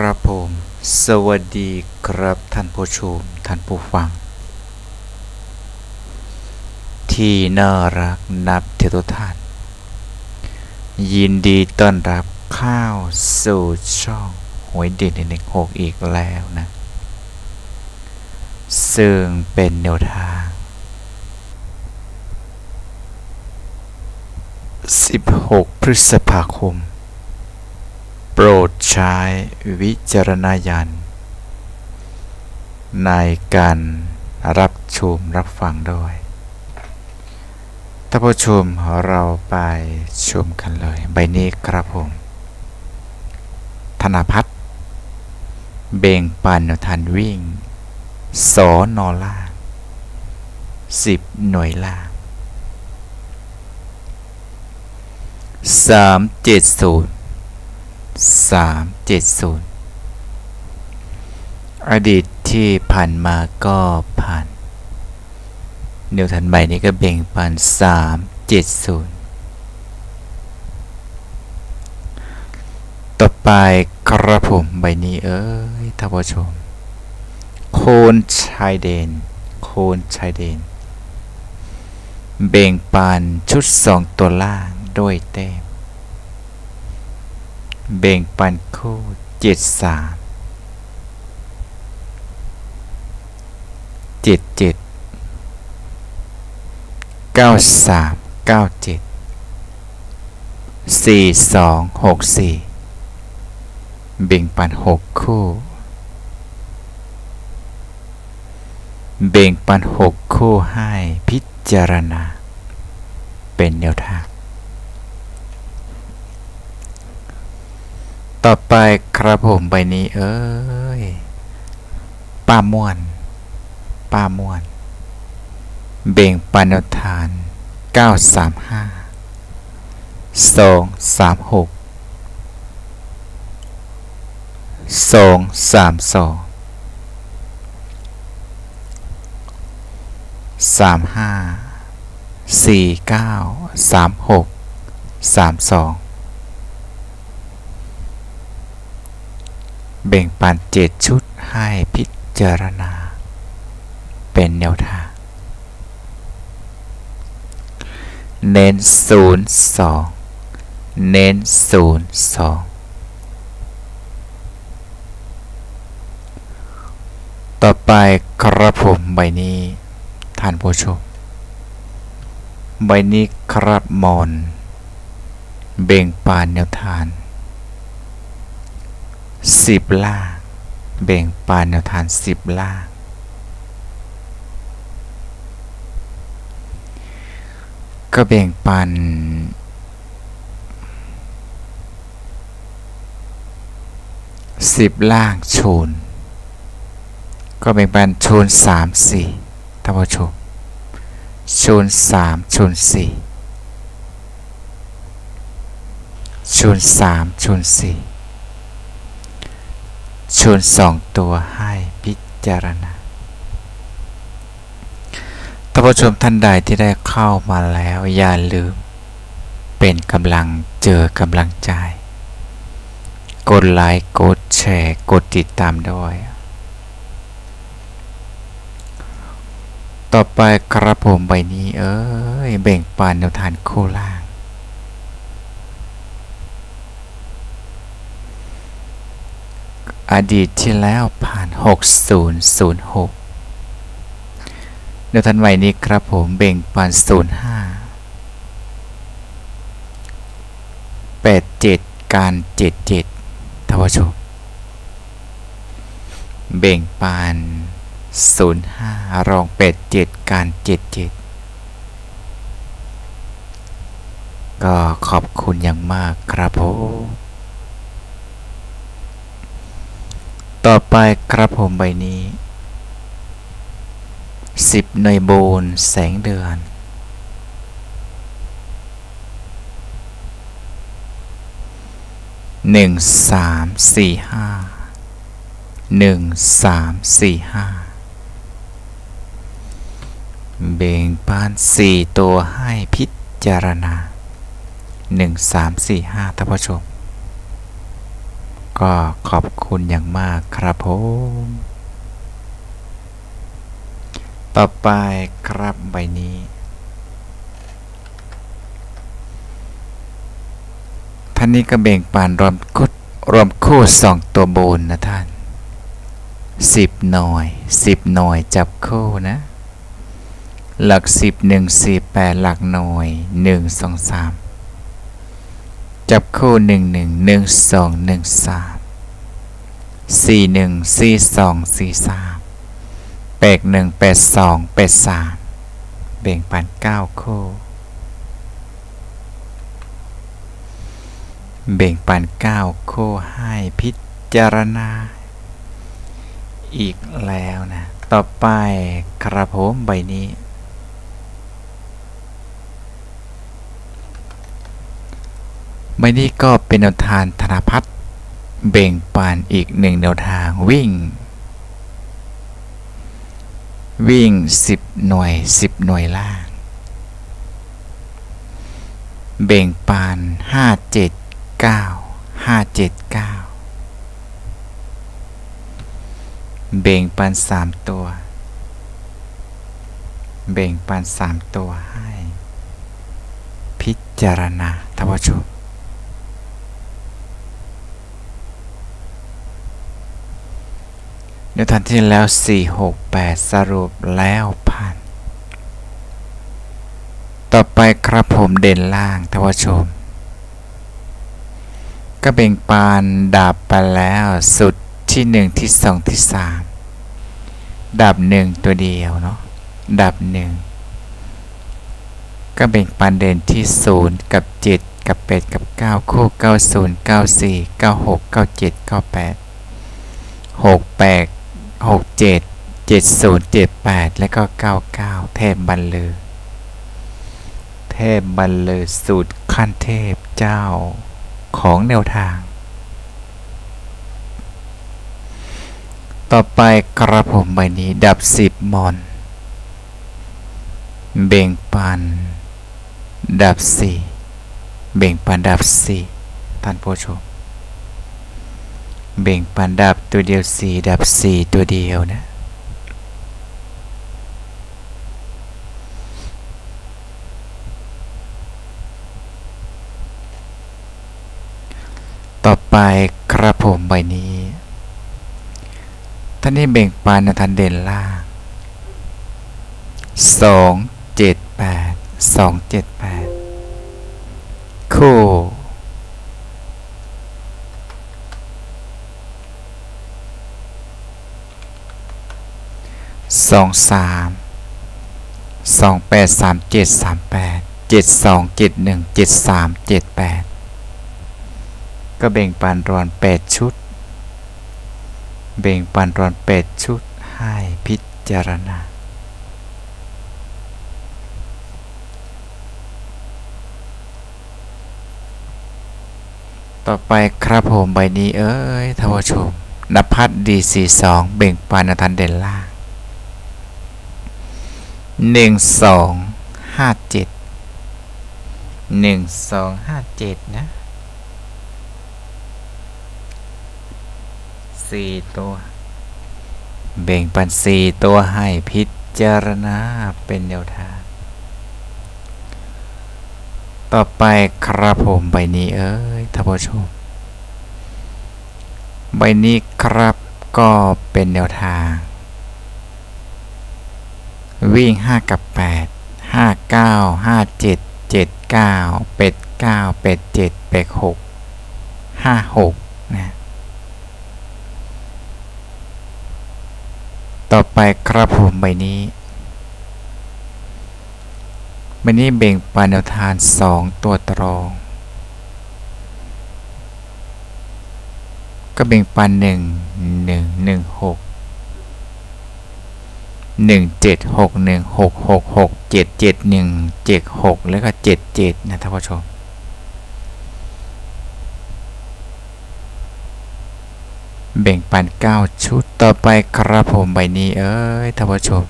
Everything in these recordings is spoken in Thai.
ครับผม สวัสดีครับท่านผู้ชม ท่านผู้ฟัง ที่น่ารักนับถือทุกท่าน ยินดีต้อนรับเข้าวสู่ช่องหวยเด่นหนึ่งหกอีกแล้วนะ ซึ่งเป็นแนวทาง 16 พฤษภาคม โปรดใช้วิจารณญาณในการรับชมรับฟังด้วย ท่านผู้ชมเราไปชมกันเลย ใบนี้ครับผม ธนพัฒน์เบ่งปันทันวิ่ง สอนอล่าสิบหน่วยล่าสามเจ็ดศูนย์ สามเจ็ดศูนย์อดีตที่ผ่านมาก็ผ่านนิวทันใหม่นี้ก็เบ่งปันสามเจ็ดศูนย์ต่อไปครับผมใบนี้เอ้ยท่านผู้ชม โคนชายเดน โคนชายเดน เบ่งปันชุดสองตัวล่างด้วยแต้ม เบ่งปันคู่เจ็ดสามเจ็ดเจ็ดเก้าสามเก้าเจ็ดสี่สองหกสี่เบ่งปันหกคู่ เบ่งปันหกคู่ให้พิจารณา เป็นแนวทาง ต่อไปครับผมใบนี้เอ้ยป้าม่วนป้าม่วน เบ่งปันทาน 935 236 232 35 49 36 32 เบ่งปันเจ็ดชุดให้พิจารณา เป็นแนวทาง เน้นศูนย์สองเน้นศูนย์สองต่อไปครับผมใบนี้ ท่านผู้ชม ใบนี้ครับมอน เบ่งปานแนวทาน สิบล่างเบ่งปานแนวทานสิบล่างก็แบ่งปันสิบล่างชน ก็แบ่งปันชนสามสี่ท่านผู้ชมชนสามชนสี่ชนสามชนสี่ ชนสองตัวให้พิจารณาท่านผู้ชมท่านใดที่ได้เข้ามาแล้วอย่าลืม เป็นกำลังเจอกำลังใจ กดไลค์กดแชร์กดติดตามด้วย ต่อไปครับผมใบนี้เอ้ย เบ่งปานแนวทานโคล่าง อดีตที่แล้วผ่าน 6006ในทันใหม่นี้ครับผมเบ่งปาน05 87 การ 77ทวชมเบ่งปาน05 รอง 87 การ 77 ก็ขอบคุณอย่างมากครับผม ต่อไปครับผมใบนี้สิบหน่วยโบนแสงเดือน หนึ่งสามสี่ห้า หนึ่งสามสี่ห้า เบ่งปานสี่ตัวให้พิจารณา หนึ่งสามสี่ห้าท่านผู้ชม ก็ขอบคุณอย่างมากครับผม ต่อไปครับใบนี้ ท่านนี้ก็เบ่งปานรวมคุดรวมคู่สองตัวบนนะท่านสิบหน่อยสิบหน่อยจับคู่นะ หลักสิบหนึ่งสี่แปดหลักหน่วยหนึ่งสองสาม จับคู่หนึ่งหนึ่งหนึ่งสองหนึ่งสามสี่หนึ่งสี่สองสี่สามแปดหนึ่งแปดสองแปดสามเบ่งปันเก้าคู่เบ่งปันเก้าคู่ให้พิจารณา อีกแล้วนะ ต่อไปครับผมใบนี้ ใบนี้ก็เป็นแนวทางธนพัฒน์เบ่งปานอีกหนึ่งแนวทางวิ่ง วิ่ง 10 หน่วย 10 หน่วยล่าง เบ่งปาน 5 7 9 5 7 9 เบ่งปาน 3 ตัว เบ่งปาน 3 ตัวให้ พิจารณาท่านผู้ชม ในทันที่แล้ว 4 6 8 สรุปแล้วผ่าน ต่อไปครับผมเด่นล่างท่านผู้ชม ก็เบ่งปานดับไปแล้วสุดที่ 1 ที่ 2 ที่ 3 ดับ 1 ตัวเดียวเนาะ ดับ 1 ก็เบ่งปานเด่นที่ 0 กับ 7 กับ 8 กับ 9 คู่ 90 94 96 97 98 68ห กเจ็ดเจ็ดศูนย์เจ็ดแปดแล้วก็เก้าเก้าเทพบรรลือ เทพบรรลือสูตรขั้นเทพเจ้าของแนวทาง ต่อไปกระผมใบนี้ดับสิบมอน เบ่งปัน ดับสี่เบ่งปันดับสี่ท่านผู้ชม เบ่งปันดับตัวเดียวสี่ดับสี่ตัวเดียวนะ ต่อไปครับผมใบนี้ ท่านนี้เบ่งปันนะทันเด่นล่างสองเจ็ดแปดสองเจ็ดแปดคู่ สองสามสองแปดสามเจ็ดสามแปดเจ็ดสองเจ็ดหนึ่งเจ็ดสามเจ็ดแปดก็เบ่งปันรอนแปดชุดเบ่งปันรอนแปดชุดให้พิจารณาต่อไปครับผมใบนี้เอ้ยท่านผู้ชมนภัสดีสี่สองเบ่งปันอทันเด่นล่า หนึ่งสองห้าเจ็ดหนึ่งสองห้าเจ็ดนะสี่ตัวเบ่งปันสี่ตัวให้พิจารณาเป็นแนวทาง ต่อไปครับผมใบนี้เอ้ยท่านผู้ชม ใบนี้ครับก็เป็นแนวทาง วิ่ง 5 กับ 8 5 9 5 7 7 9 เป็ด 9 เป็ด 7 เป็ด 6 5 6 นะ ต่อไปครับผมใบนี้ใบนี้เบ่งปานแนวทาน 2 ตัวตรอง ก็เบ่งปันหนึ่งห นึ่งหนึ่งหกหนึ่งเจ็ดหกหนึ่งหกหกหกเจ็ดเจ็ดหนึ่งเจ็ดหกแล้วก็เจ็ดเจ็ดนะท่านผู้ชมเบ่งปันเก้าชุดต่อไปครับผมใบนี้เอ้ยท่านผู้ชม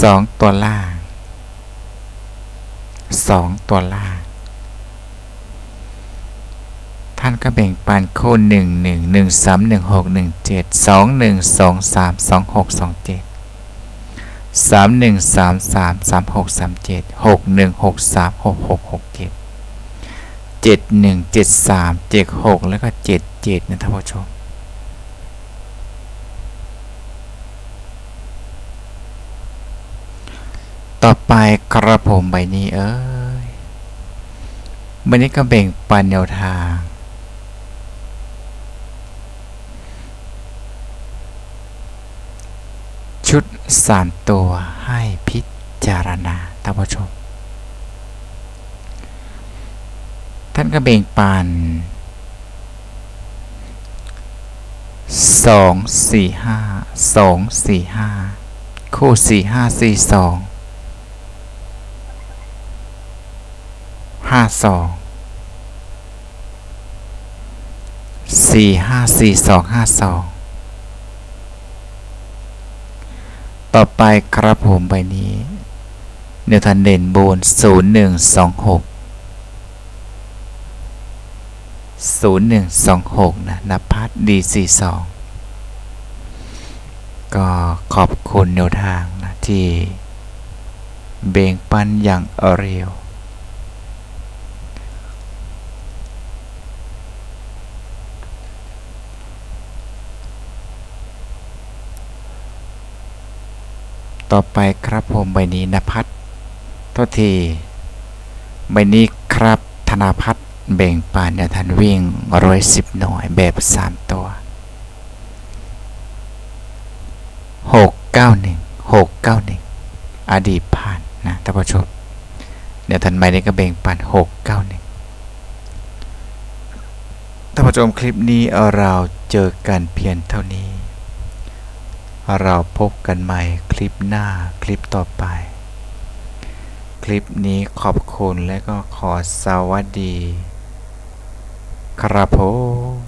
สองตัวล่างสองตัวล่างถ้านก็แบ่งปันคู่หนึ่งหนึ่งหนึ่งสามหนึ่งหกหนึ่งเจ็ด สามหนึ่งสามสามสามหกสามเจ็ดหกหนึ่งหกสามหกหกหกเจ็ดเจ็ดหนึ่งเจ็ดสามเจ็ดหกแล้วก็เจ็ดเจ็ดนะท่านผู้ชมต่อไปกระผมใบนี้เอ้ยใบนี้ก็แบ่งปันแนวทาง ชุดสามตัวให้พิจารณาท่านผู้ชม ท่านก็แบ่งปันสองสี่ห้าสองสี่ห้าคู่สี่ห้าสี่สองห้าสองสี่ห้าสี่สองห้าสอง ต่อไปครับผมใบนี้เนวทันเด่นโบนศูนย์หนึ่งสองหกศูนย์หนึ่งสองหกนะนภัสดีสี่สองก็ขอบคุณแนวทางนะที่เบ่งปันอย่างเร็ว ต่อไปครับผมใบนี้นภัสโทษที ใบนี้ครับธนาพัฒน์แบ่งปันแนวทันวิ่งร้อยสิบหน่วยแบบสามตัวหกเก้าหนึ่งหกเก้าหนึ่งอดีตผ่านนะท่านผู้ชมเดี๋ยวทันใบนี้ก็แบ่งปันหกเก้าหนึ่งท่านผู้ชมคลิปนี้เราเจอกันเพียงเท่านี้ เราพบกันใหม่คลิปหน้าคลิปต่อไป คลิปนี้ขอบคุณและก็ขอสวัสดี ครับผม